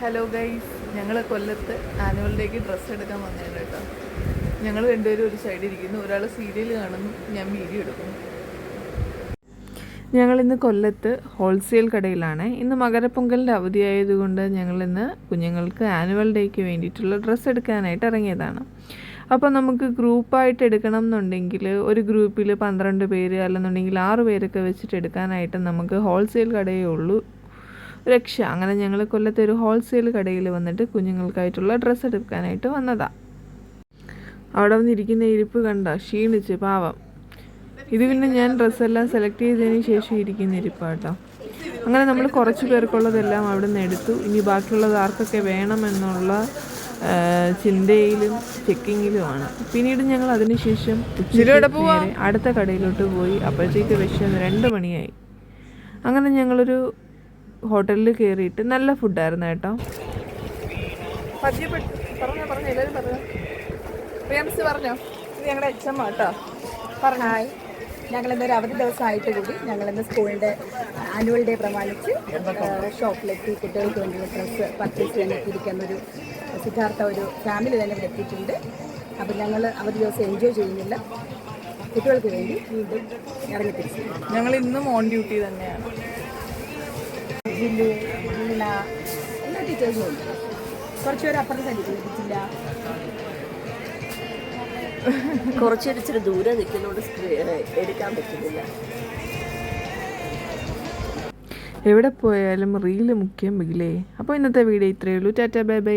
Hello guys ഞങ്ങൾ കൊല്ലത്ത് annual ഡേക്ക് dress എടുക്കാൻ വന്നതാണ് കേട്ടോ. ഞങ്ങൾ രണ്ടുപേരും ഒരു സൈഡിൽ ഇരിക്കുന്നു. ഒരാൾ സീരിയൽ കാണുന്നു. ഞാൻ വീഡിയോ എടുക്കുന്നു. ഞങ്ങൾ ഇന്ന് കൊല്ലത്ത് ഹോൾസെയിൽ കടയിലാണ്. ഇന്ന് മകരപ്പൊങ്കലിന്റെ അവധിയായതുകൊണ്ട് ഞങ്ങൾ ഇന്ന് കുഞ്ഞുങ്ങൾക്ക് ആനുവൽ ഡേക്ക് വേണ്ടിയിട്ടുള്ള ഡ്രസ്സ് എടുക്കാനായിട്ട് ഇറങ്ങിയതാണ്. അപ്പോൾ നമുക്ക് ഗ്രൂപ്പായിട്ട് എടുക്കണം എന്നുണ്ടെങ്കിൽ ഒരു ഗ്രൂപ്പിൽ പന്ത്രണ്ട് പേര് അല്ലെന്നുണ്ടെങ്കിൽ ആറ് പേരൊക്കെ വെച്ചിട്ട് എടുക്കാനായിട്ട് നമുക്ക് ഹോൾസെയിൽ കടയേ ഉള്ളൂ. രക്ഷ. അങ്ങനെ ഞങ്ങൾ കൊല്ലത്തെ ഒരു ഹോൾസെയിൽ കടയിൽ വന്നിട്ട് കുഞ്ഞുങ്ങൾക്കായിട്ടുള്ള ഡ്രസ്സ് എടുക്കാനായിട്ട് വന്നതാണ് അവിടെ വന്നിരിക്കുന്ന ഇരിപ്പ് കണ്ട ക്ഷീണിച്ച് പാവം. ഇത് പിന്നെ ഞാൻ ഡ്രസ്സെല്ലാം സെലക്ട് ചെയ്തതിന് ശേഷം ഇരിക്കുന്ന ഇരിപ്പാട്ടോ. അങ്ങനെ നമ്മൾ കുറച്ച് പേർക്കുള്ളതെല്ലാം അവിടെ നിന്ന് എടുത്തു. ഇനി ബാക്കിയുള്ളത് ആർക്കൊക്കെ വേണമെന്നുള്ള ചിന്തയിലും ചെക്കിങ്ങിലുമാണ് പിന്നീട് ഞങ്ങൾ അതിനുശേഷം അടുത്ത കടയിലോട്ട് പോയി. അപ്പോഴത്തേക്ക് വിഷം രണ്ട് മണിയായി. അങ്ങനെ ഞങ്ങളൊരു ഹോട്ടലിൽ കയറിയിട്ട് നല്ല ഫുഡായിരുന്നു കേട്ടോ. പറഞ്ഞോ പറഞ്ഞോ എല്ലാവരും പറഞ്ഞോ. പ്രിയംസ് പറഞ്ഞോ. ഇത് ഞങ്ങളുടെ എച്ച് എം കേട്ടോ പറഞ്ഞായി ഞങ്ങൾ ഇന്നൊരു അവധി ദിവസമായിട്ട് കൂടി ഞങ്ങളിന്ന് സ്കൂളിന്റെ ആനുവൽ ഡേ പ്രമാണിച്ച് ഷോപ്പിലെത്തി കുട്ടികൾക്ക് വേണ്ടിയുള്ള ഡ്രസ്സ് പർച്ചേസ് ചെയ്യാൻ എത്തിയിരിക്കുന്ന ഒരു സിദ്ധാർത്ഥ ഒരു ഫാമിലി തന്നെ ഇവിടെ എത്തിയിട്ടുണ്ട്. അപ്പം ഞങ്ങൾ അവധി ദിവസം എൻജോയ് ചെയ്യുന്നില്ല. കുട്ടികൾക്ക് വേണ്ടി വീണ്ടും ഇറങ്ങി തിരിച്ചു ഞങ്ങൾ ഇന്നും ഓൺ ഡ്യൂട്ടി തന്നെയാണ്. ജില്ലു വീണ എല്ലാ ടീച്ചേഴ്സും ഉണ്ട്. കുറച്ച് പേര് അപ്പുറത്തെ സൈഡിൽ ജില്ല കുറച്ചൊരു ഇച്ചിരി ദൂരെ നിൽക്കുന്നതുകൊണ്ട് സ്ക്രീ- എടുക്കാൻ പറ്റുന്നില്ല. എവിടെ പോയാലും റീൽ മുഖ്യം ബിഗിലേ അപ്പോൾ ഇന്നത്തെ വീഡിയോ ഇത്രയേ ഉള്ളൂ. Tata bye bye.